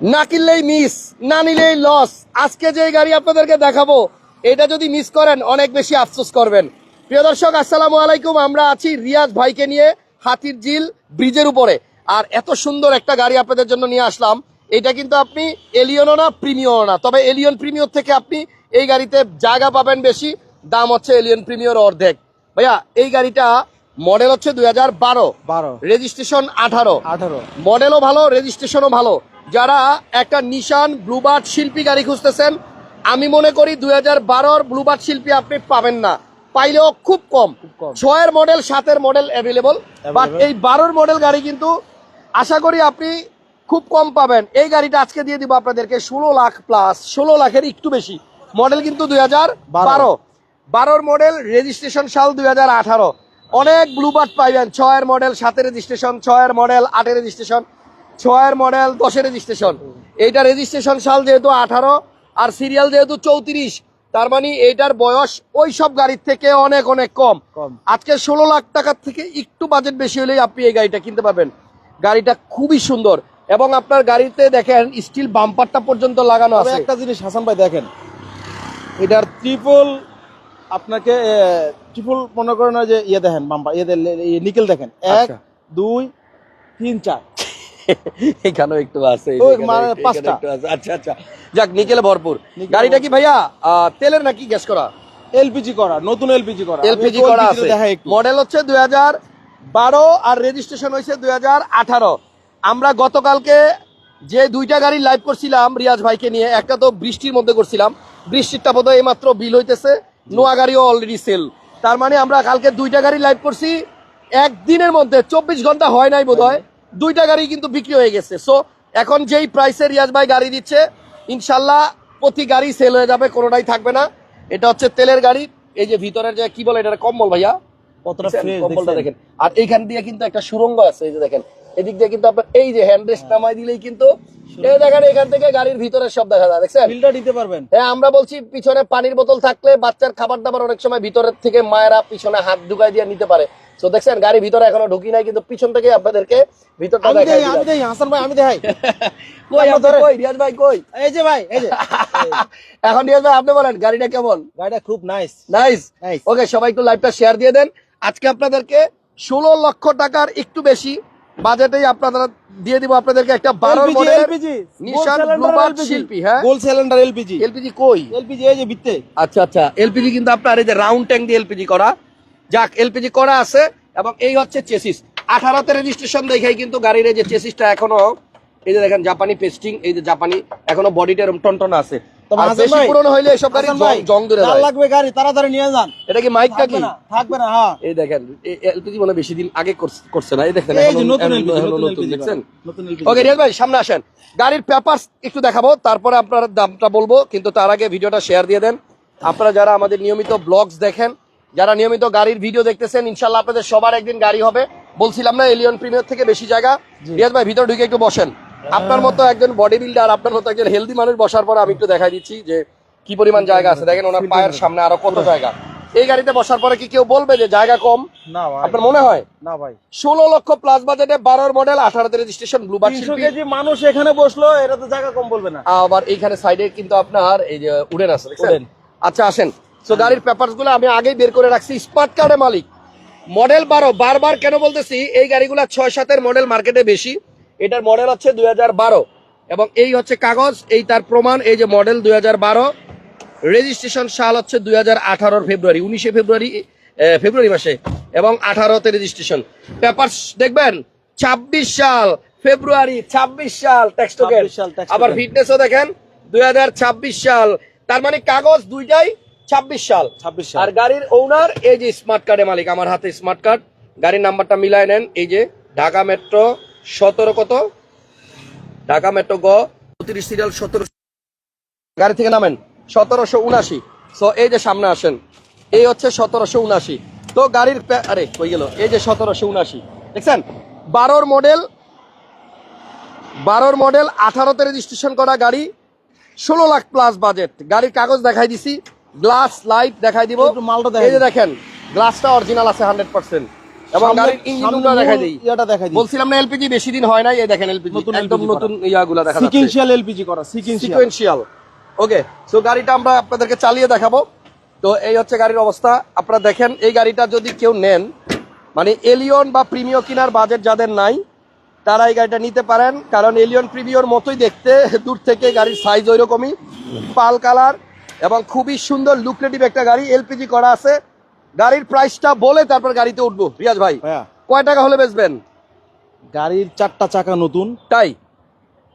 না কিনলেই মিস না নিলেই লস আজকে যে গাড়ি আপনাদেরকে দেখাবো এটা যদি মিস করেন অনেক বেশি আফসোস করবেন। প্রিয় দর্শক আসসালামু আলাইকুম। আমরা আছি রিয়াজ ভাইকে নিয়ে হাতির ঝিল ব্রিজের উপরে। আর এত সুন্দর একটা গাড়ি আপনাদের জন্য নিয়ে আসলাম। এটা কিন্তু আপনি এলিয়নও না প্রিমিয়ও না। তবে এলিয়ন প্রিমিয়র থেকে আপনি এই গাড়িতে জায়গা পাবেন বেশি। দাম হচ্ছে এলিয়ন প্রিমিয়র অর্ধেক। ভাইয়া এই গাড়িটা মডেল হচ্ছে দুই হাজার বারো। বারো। রেজিস্ট্রেশন আঠারো। আঠারো। মডেলও ভালো রেজিস্ট্রেশনও ভালো। যারা একটা নিশান ব্লুবার্ড শিল্পী গাড়ি খুঁজতেছেন আমি মনে করি দুই হাজার বারোর ব্লুবার্ড শিল্পী আপনি পাবেন না। পাইলেও খুব কম। ছয়ের মডেল সাতের মডেল অ্যাভেলেবল বাট এই বারোর মডেল গাড়ি কিন্তু আশা করি আপনি খুব কম পাবেন। এই গাড়িটা আজকে দিয়ে দিব আপনাদেরকে ষোলো লাখ প্লাস ষোলো লাখের একটু বেশি। মডেল কিন্তু দুই হাজার বারো। বারোর মডেল রেজিস্ট্রেশন সাল দুই হাজার আঠারো। অনেক ব্লুবার্ড পাইবেন ছয়ের মডেল সাতের রেজিস্ট্রেশন ছয়ের মডেল আটের রেজিস্ট্রেশন ছয়ের মডেল দশের রেজিস্ট্রেশন এইটা রেজিস্ট্রেশন সাল যেহেতু আঠারো আর সিরিয়াল যেহেতু চৌত্রিশ তার মানে এইটার বয়স ওই সব গাড়ির থেকে অনেক অনেক কম। আজকে ষোলো লাখ টাকার থেকে একটু বাজেট বেশি হলেই আপনি এই গাড়িটা কিনতে পারবেন। গাড়িটা খুবই সুন্দর এবং আপনার গাড়িতে দেখেন স্টিল বাম্পারটা পর্যন্ত লাগানো আছে। একটা জিনিস হাসান ভাই দেখেন এটার ত্রিপল আপনাকে ত্রিপল মনে করেন যে ইয়ে দেখেন বাম্পার ইয়ে নিকেল দেখেন। এক আচ্ছা। দুই তিন চার। এখানেও একটু আছে পাঁচটা। আচ্ছা আচ্ছা। যাক নিকেলে ভরপুর। গাড়িটা কি ভাইয়া? তেলের নাকি গ্যাস করা? এলপিজি করা নতুন এলপিজি করা। এলপিজি করা আছে। মডেল হচ্ছে দুই বারো আর রেজিস্ট্রেশন হয়েছে দুই হাজার আঠারো। আমরা গতকালকে যে দুইটা গাড়ি লাইভ করছিলাম রিয়াজ ভাইকে নিয়ে একটা তো বৃষ্টির মধ্যে করছিলাম। বৃষ্টিরটা বোধ হয় মাত্র বিল হইতেছে। নোয়া গাড়িও অলরেডি সেল তার মানে আমরা কালকে দুইটা গাড়ি লাইভ করছি। একদিনের মধ্যে চব্বিশ ঘণ্টা হয় নাই বোধ হয় দুইটা গাড়ি কিন্তু বিক্রি হয়ে গেছে। সো এখন যেই প্রাইসে রিয়াজ ভাই গাড়ি দিচ্ছে ইনশাল্লাহ প্রতি গাড়ি সেল হয়ে যাবে কোনোটাই থাকবে না। এটা হচ্ছে তেলের গাড়ি। এই যে ভিতরের যে কি বলে এটা কম্বল ভাইয়া? কতটা দেখছেন? ফ্রেশ কম্বলটা দেখেন দেখেন। আর এইখান দিয়ে কিন্তু একটা সুরঙ্গ আছে এই যে দেখেন। এদিক দিয়ে কিন্তু আপনার এই যে হ্যান্ড রেস্ট নামাই দিলেই কিন্তু এই দেখেন এখান থেকে গাড়ির ভিতরে সব দেখা যায় দেখছেন? বিলটা দিতে পারবেন। হ্যাঁ আমরা বলছি পিছনে পানির বোতল থাকলে বাচ্চার খাবার দাবার অনেক সময় ভিতরের থেকে মায়েরা পিছনে হাত ঢুকাই দিয়ে নিতে পারে। তো দেখছেন গাড়ি ভিতরে এখনও ঢুকি নাই কিন্তু পিছন থেকে আপনাদেরকে ভিতরটা আমি দেখাই দেই আমি দেই হাসান ভাই আমি দেখাই। কই আপনি কই রিয়াজ ভাই কই? এই যে ভাই এই যে। এখন রিয়াজ ভাই আপনি বলেন গাড়িটা কেমন? গাড়িটা খুব নাইস নাইস ওকে সবাই একটু লাইভটা শেয়ার দিয়ে দেন। আজকে আপনাদেরকে ষোলো লক্ষ টাকার একটু বেশি বাজেটেই আপনারা দিয়ে দিব আপনাদেরকে একটা বারো LPG model LPG Nissan Bluebird শিল্পী হ্যাঁ? গোল সিলিন্ডার এলপিজি এলপিজি কই? এলপিজি এই যে ভিত্তে আচ্ছা আচ্ছা এলপিজি কিন্তু আপনার এই যে রাউন্ড ট্যাঙ্ক দিয়ে এলপিজি করা। যাক এলপিজি করা আছে এবং এই হচ্ছে চেসিস। আঠারোতে রেজিস্ট্রেশন দেখাই কিন্তু গাড়ির এই যে চেসিসটা এখনও এই যে দেখেন জাপানি পেস্টিং এই যে জাপানি এখনও বডিটা এরকম টন আছে। তবে আর হাসান বেশি ভাই, পুরনো হইলে এসব গাড়ি জং ধরে লাগবে গাড়ি তাড়াতাড়ি নিয়ে যান। এটা কি মাইকটা কি থাকবে না হ্যাঁ। এই দেখেন এলপিজি মনে বেশি দিন আগে করছে- না। এই দেখেন নতুন দেখছেন? ওকে রিয়াজ ভাই সামনে আসেন। গাড়ির পেপারস একটু দেখাবো তারপরে আপনার দামটা বলব কিন্তু তার আগে ভিডিওটা শেয়ার দিয়ে দেন। আপনারা যারা আমাদের নিয়মিত ব্লগস দেখেন যারা নিয়মিত গাড়ির ভিডিও দেখতেছেন ইনশাল্লাহ আপনাদের সবার একদিন গাড়ি হবে। বলছিলাম না এলিয়ন প্রিমিয়ার থেকে বেশি জায়গা। রিয়াজ ভাই ভিতরে ঢুকে একটু বসেন। আপনার মতো একজন বডি বিল্ডার আপনার মতো একজন হেলদি মানুষ বসার পর আমি একটু দেখাই দিচ্ছি যে কি পরিমাণ জায়গা আছে। দেখেন ওনার পায়ের সামনে আরও কত জায়গা। এই গাড়িতে বসার পরে কি কেউ বলবে যে জায়গা কম? না আপনার মনে হয়? না ভাই। ষোলো লক্ষ প্লাস বাজেটে বারোর মডেল আঠারোতে রেজিস্ট্রেশন ব্লুবার কেজি মানুষ এখানে বসল এটা তো জায়গা কম বলবে না। আবার এইখানে সাইডে কিন্তু আপনার এই যে উডেন আছে আচ্ছা আসেন। তো গাড়ির পেপারসগুলো আমি আগেই বের করে রাখছি। স্মার্ট কার্ডের মালিক। মডেল বারো বারবার কেন বলতেছি এই গাড়িগুলো ছয় সাতের মডেল মার্কেটে বেশি। এটার মডেল হচ্ছে দুই এবং এই হচ্ছে কাগজ এই তার প্রমাণ এই যে মডেল দুই বারো। রেজিস্ট্রেশন সাল হচ্ছে দুই হাজার ফেব্রুয়ারি উনিশে ফেব্রুয়ারি ফেব্রুয়ারি মাসে। এবং আঠারোতে রেজিস্ট্রেশন পেপারস দেখবেন ছাব্বিশ সাল ফেব্রুয়ারি ছাব্বিশ সাল ট্যাক্স 26 সাল, tax আবার ফিটনেসও দেখেন দু হাজার ছাব্বিশ সাল। তার মানে কাগজ দুইটাই ছাব্বিশ সাল। 26 সাল। আর গাড়ির ওনার এই যে স্মার্ট কার্ডের মালিক আমার হাতে স্মার্ট কার্ড গাড়ির নাম্বারটা মিলায় নেন এই যে ঢাকা মেট্রো সতেরো কত? ঢাকা মেট্রো গ। তিরিশ সিরিয়াল সতেরো গাড়ি থেকে নামেন সতেরোশো উনাশি। সো এই যে সামনে আসেন এই হচ্ছে সতেরোশো উনাশি। তো গাড়ির আরে কই গেল এই যে সতেরোশো উনাশি। দেখছেন? বারোর মডেল বারোর মডেল আঠারোতে রেজিস্ট্রেশন করা গাড়ি ষোলো লাখ প্লাস বাজেট গাড়ির কাগজ দেখাই দিছি গ্লাস লাইট দেখাই দিব। মালটা এই যে দেখেন গ্লাসটা অরিজিনাল আছে হান্ড্রেড পার্সেন্ট এবং গাড়ির ইঞ্জিন সামনে দেখাই দিই। বলছিলাম না এলপিজি বেশি দিন হয় নাই এই দেখেন এলপিজি একদম নতুন ইয়াগুলা দেখা যাচ্ছে। সিকুয়েন্সিয়াল এলপিজি করা সিকুয়েন্সিয়াল ওকে সো গাড়িটা আমরা আপনাদেরকে চালিয়ে দেখাবো। তো এই হচ্ছে গাড়ির অবস্থা। আপনারা দেখেন এই গাড়িটা যদি কেউ নেন মানে এলিয়ন বা প্রিমিয় কেনার বাজেট যাদের নাই তারা এই গাড়িটা নিতে পারেন। কারণ এলিয়ন প্রিমিয়র মতোই দেখতে দূর থেকে গাড়ির সাইজ ওই রকমই পাল কালার এবং খুবই সুন্দর লুক্রেটিভ একটা গাড়ি এলপিজি করা আছে। গাড়ির প্রাইসটা বলে তারপর গাড়িতে উঠবো। রিয়াজ ভাই কয় টাকা হলে বেচবেন? গাড়ির চারটা চাকা নতুন। তাই?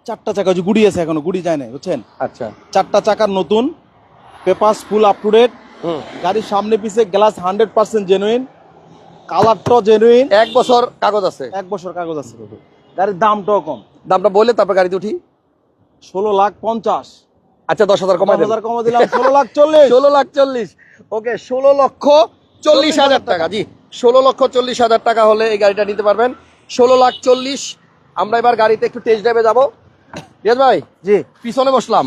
চারটা চাকা যে গুড়ি আছে এখনও গুড়ি যায় না বুঝছেন? আচ্ছা। চারটা চাকার নতুন papers full up to date গাড়ির সামনে পিছে গ্লাস হান্ড্রেড পার্সেন্ট জেনুইন কালারটাও জেনুইন এক বছর কাগজ আছে। এক বছর কাগজ আছে। গাড়ির দামটাও কম। দামটা বলে তারপর গাড়িতে উঠি। ষোলো লাখ পঞ্চাশ। আচ্ছা দশ হাজার কমাই হাজার কমে দিলাম ষোলো লাখ চল্লিশ। ষোলো লাখ চল্লিশ। ওকে ষোলো লক্ষ চল্লিশ হাজার টাকা। জি ষোলো লক্ষ চল্লিশ হাজার টাকা হলে এই গাড়িটা নিতে পারবেন। ষোলো লাখ চল্লিশ আমরা এবার গাড়িতে একটু টেস্ট ড্রাইভে যাব। রিয়াজ ভাই জি। পিছনে বসলাম।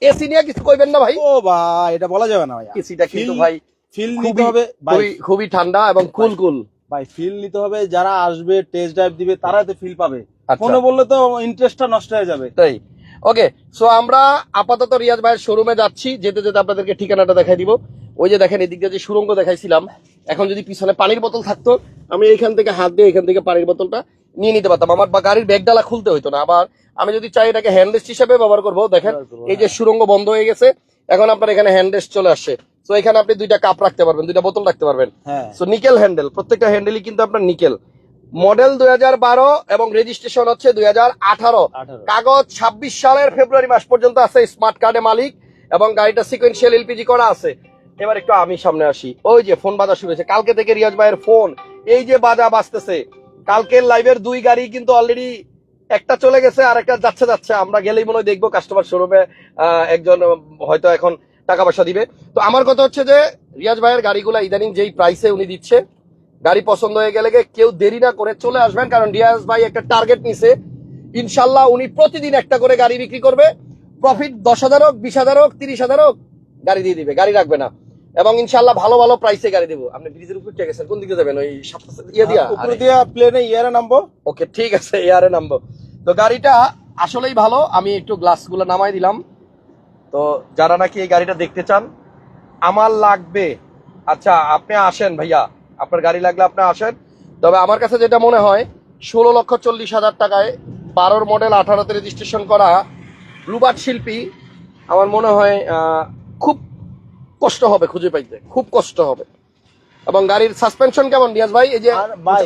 এসি নিয়ে কিছু কইবেন না ভাই? ও ভাই এটা বলা যাবে না ভাই এসিটা কিন্তু Feel- ভাই ফিল নিতে খুবই হবে খুবই খুবই ঠান্ডা এবং কুল কুল। ভাই ফিল নিতে হবে যারা আসবে টেস্ট ড্রাইভ দিবে তারা এতে ফিল পাবে। আচ্ছা। ফোনে বললে তো ইন্টারেস্টটা নষ্ট হয়ে যাবে। তাই। ওকে সো আমরা আপাতত রিয়াজ ভাইয়ের শোরুমে যাচ্ছি যেতে যেতে আপনাদেরকে ঠিকানাটা দেখাই দিব। ওই যে দেখেন এদিক দিয়ে যে সুরঙ্গ দেখাইছিলাম এখন যদি পিছনে পানির বোতল থাকতো আমি এইখান থেকে হাত দিয়ে এখান থেকে পানির বোতলটা নিয়ে নিতে পারতাম। আমার বা গাড়ির ব্যাগ ডালা খুলতে হতো না। আবার আমি যদি চাই এটাকে হ্যান্ডরেস্ট হিসেবে ব্যবহার করব দেখেন এই যে সুরঙ্গ বন্ধ হয়ে গেছে এখন আপনার এখানে হ্যান্ডরেস্ট চলে আসছে। তো এখানে আপনি দুইটা কাপ রাখতে পারবেন দুইটা বোতল রাখতে পারবেন। হ্যাঁ। সো নিকেল হ্যান্ডেল প্রত্যেকটা হ্যান্ডেলই কিন্তু আপনার নিকেল মডেল দুই হাজার বারো এবং রেজিস্ট্রেশন হচ্ছে দুই আঠারো। কাগজ ছাব্বিশ সালের ফেব্রুয়ারি মাস পর্যন্ত আছে স্মার্ট কার্ডে মালিক এবং গাড়িটা সিকোয়েন্সিয়াল এলপিজি করা আছে। এবার একটু আমি সামনে আসি। ওই যে ফোন বাজা শুরু হয়েছে। কালকে থেকে রিয়াজ ভাইয়ের ফোন। এই যে বাজা বাজতেছে। কালকের লাইভের দুই গাড়ি কিন্তু অলরেডি একটা চলে গেছে আর একটা যাচ্ছে যাচ্ছে। আমরা গেলেই মনে হয় দেখব কাস্টমার শোরুমে একজন হয়তো এখন টাকা পয়সা দিবে। তো আমার কথা হচ্ছে যে রিয়াজ ভাইয়ের গাড়িগুলা ইদানিং যেই প্রাইসে উনি দিচ্ছে গাড়ি পছন্দ হয়ে গেলে কেউ দেরি না করে চলে আসবেন কারণ রিয়াজ ভাই একটা টার্গেট নিছে। ইনশাল্লাহ উনি প্রতিদিন একটা করে গাড়ি বিক্রি করবে। প্রফিট দশ হাজার হোক বিশ হাজার হোক তিরিশ হাজার হোক গাড়ি দিয়ে দিবে গাড়ি রাখবে না। এবং ইনশাল্লাহ ভালো ভালো প্রাইসে গাড়ি দেবো। আপনি ব্রিজের উপর গেছেন কোন দিকে যাবেন? ওই ইয়ে দিয়া? উপরে দিয়ে প্লেনে ইয়ারে নামবো। ওকে ঠিক আছে এয়ারে নামবো। তো গাড়িটা আসলেই ভালো আমি একটু গ্লাসগুলো নামাই দিলাম। তো যারা নাকি এই গাড়িটা দেখতে চান আমার লাগবে। আচ্ছা আপনি আসেন ভাইয়া। আপনার গাড়ি লাগলে আপনি আসেন। তবে আমার কাছে যেটা মনে হয় ষোলো লক্ষ চল্লিশ হাজার টাকায় বারোর মডেল আঠারোতে রেজিস্ট্রেশন করা ব্লুবার্ড শিল্পী আমার মনে হয় খুব কষ্ট হবে খুঁজে পাইতে খুব কষ্ট হবে। এবং গাড়ির সাসপেনশন কেমন নিয়াজ ভাই? এই যে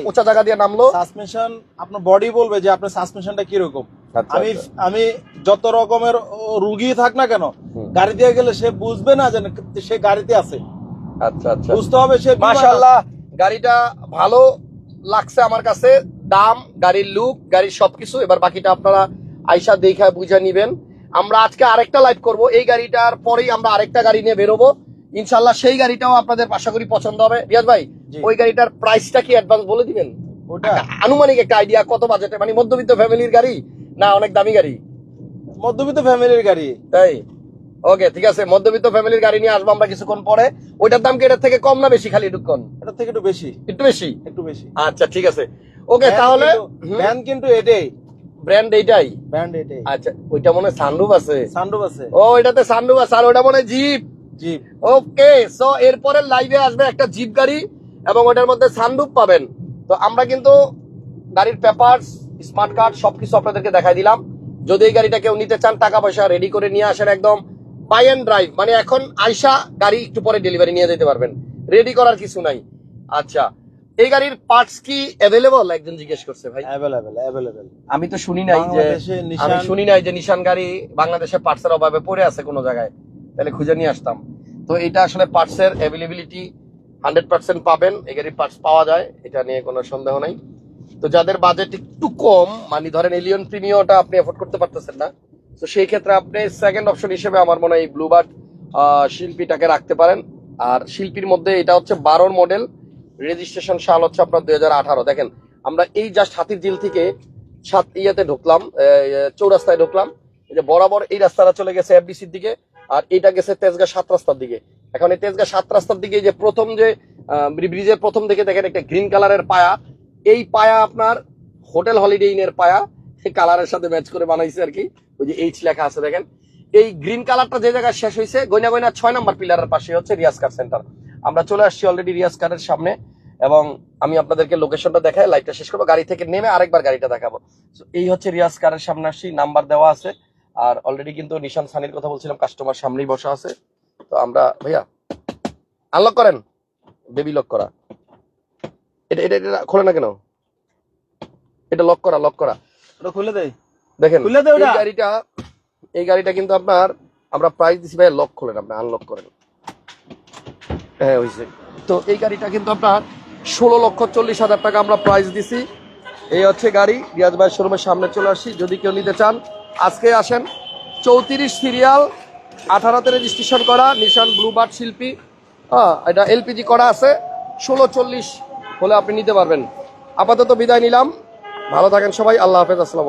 উঁচা জায়গা দিয়ে নামলো। সাসপেনশন আপনার বডি বলবে যে আপনার সাসপেনশনটা কীরকম। আচ্ছা, আমি আচ্ছা। আমি যত রকমের রুগী থাক না কেন গাড়ি দিয়ে গেলে সে বুঝবে না যে সে গাড়িতে আছে। আচ্ছা আচ্ছা। বুঝতে হবে সে বিমান মাশাল্লাহ গাড়িটা ভালো লাগছে আমার কাছে দাম গাড়ির লুক গাড়ির সবকিছু। এবার বাকিটা আপনারা আইসা দেখা বুঝে নিবেন। আমরা আজকে আরেকটা লাইভ করব। এই গাড়িটার পরেই আমরা আরেকটা গাড়ি নিয়ে বেরোবো। ইনশাল্লাহ সেই গাড়িটাও আপনাদের আশা করি পছন্দ হবে। রিয়াজ ভাই ওই গাড়িটার প্রাইসটা কি অ্যাডভান্স বলে দিবেন? ওটা? আনুমানিক একটা আইডিয়া কত বাজেটে মানে মধ্যবিত্ত ফ্যামিলির গাড়ি না অনেক দামি গাড়ি? মধ্যবিত্ত ফ্যামিলির গাড়ি। তাই? ওকে ঠিক আছে মধ্যবিত্ত ফ্যামিলির গাড়ি নিয়ে আসব আমরা কিছুক্ষণ পরে। ওইটার দাম কি এটার থেকে কম না বেশি খালি এটুক্ষণ এটা থেকে একটু বেশি। একটু বেশি? একটু বেশি। আচ্ছা ঠিক আছে। ওকে তাহলে ব্যান কিন্তু এটাই। ব্র্যান্ড এইটাই? ব্যান্ড এটাই। আচ্ছা ওইটা মনে সানরুফ আছে। সানরুফ আছে। ও এটাতে সানরুফ আছে আর ওটা মনে জিপ জিপ ওকে সো এরপরে লাইভে আসবে একটা জিপ গাড়ি এবং ওটার মধ্যে সানরুফ পাবেন। তো আমরা কিন্তু গাড়ির পেপারস স্মার্ট কার্ড সবকিছু আপনাদেরকে দেখাই দিলাম। যদি এই গাড়িটা কেউ নিতে চান টাকা পয়সা রেডি করে নিয়ে আসেন একদম। বাই অ্যান্ড ড্রাইভ মানে এখন আইসা গাড়ি একটু পরে ডেলিভারি নিয়ে যেতে পারবেন। রেডি করার কিছু নাই। আচ্ছা এই গাড়ির পার্টস কি অ্যাভেলেবল একজন জিজ্ঞেস করছে ভাই। অ্যাভেলেবেল অ্যাভেলেবেল আমি তো শুনি নাই যে আমি শুনি নাই যে নিশান গাড়ি বাংলাদেশে পার্টসের অভাবে পড়ে আছে কোনো জায়গায়। তাহলে খুঁজে নিয়ে আসতাম। তো এটা আসলে পার্টসের অ্যাভেলেবিলিটি হান্ড্রেড পার্সেন্ট পাবেন। এই গাড়ির পার্টস পাওয়া যায় এটা নিয়ে কোনো সন্দেহ নাই। তো যাদের বাজেট একটু কম মানে ধরেন এলিয়ন প্রিমিয়মটা আপনি এফোর্ড করতে পারতেছেন না তো সেই ক্ষেত্রে আপনি সেকেন্ড অপশন হিসেবে আমার মনে হয় এই ব্লুবার্ড শিল্পীটাকে রাখতে পারেন। আর শিল্পীর মধ্যে এটা হচ্ছে বারোর মডেল রেজিস্ট্রেশন সাল হচ্ছে আপনার দুই হাজার আঠারো। দেখেন, আমরা এই জাস্ট হাতির ঝিল থেকে সাত ইয়েতে ঢুকলাম চৌরাস্তায় ঢুকলাম। যে বরাবর এই রাস্তাটা চলে গেছে এফডিসির দিকে, আর এটা গেছে তেজগাঁ সাত রাস্তার দিকে। এখন এই তেজগাঁ সাত রাস্তার দিকে যে প্রথম যে ব্রিজের প্রথম থেকে দেখেন একটা গ্রিন কালারের পায়া। এই পায়া আপনার হোটেল হলিডে ইনের পায়া কালারের সাথে ম্যাচ করে বানাইছে আর কি। ওই যে এইচ লেখা আছে দেখেন। এই গ্রিন কালারটা যে জায়গায় শেষ হয়েছে গয়না গয়না ছয় নম্বর পিলারের পাশে হচ্ছে রিয়াজ কার সেন্টার আমরা চলে আসছি অলরেডি রিয়াজ কারের সামনে এবং আমি আপনাদেরকে লোকেশনটা দেখাই লাইভটা শেষ করব, গাড়ি থেকে নেমে আরেকবার গাড়িটা দেখাবো। এই হচ্ছে রিয়াজ কারের সামনে আসছি নাম্বার দেওয়া আছে। আর অলরেডি কিন্তু নিশান সানির কথা বলছিলাম কাস্টমার সামনেই বসা আছে। তো আমরা, ভাইয়া আনলক করেন বেবি লক করা। এটা এটা এটা খোলে না কেন? এটা লক করা লক করা। ওটা খুলে দেয় দেখেন এই গাড়িটা এই গাড়িটা কিন্তু আপনার আমরা প্রাইস দিছি ভাই লক খোলেন আপনি আনলক করেন। হ্যাঁ হয়েছে তো এই গাড়িটা কিন্তু আপনার ষোলো লক্ষ চল্লিশ হাজার টাকা আমরা প্রাইস দিছি। এই হচ্ছে গাড়ি রিয়াজ ভাই শোরুমের সামনে চলে আসছি যদি কেউ নিতে চান আজকে আসেন। চৌত্রিশ সিরিয়াল আঠারোতে রেজিস্ট্রেশন করা নিশান ব্লুবার্ড শিল্পী। হ্যাঁ এটা এলপিজি করা আছে ষোলো চল্লিশ হলে আপনি নিতে পারবেন। আপাতত বিদায় নিলাম। ভালো থাকেন সবাই আল্লাহ হাফেজ আসসালাম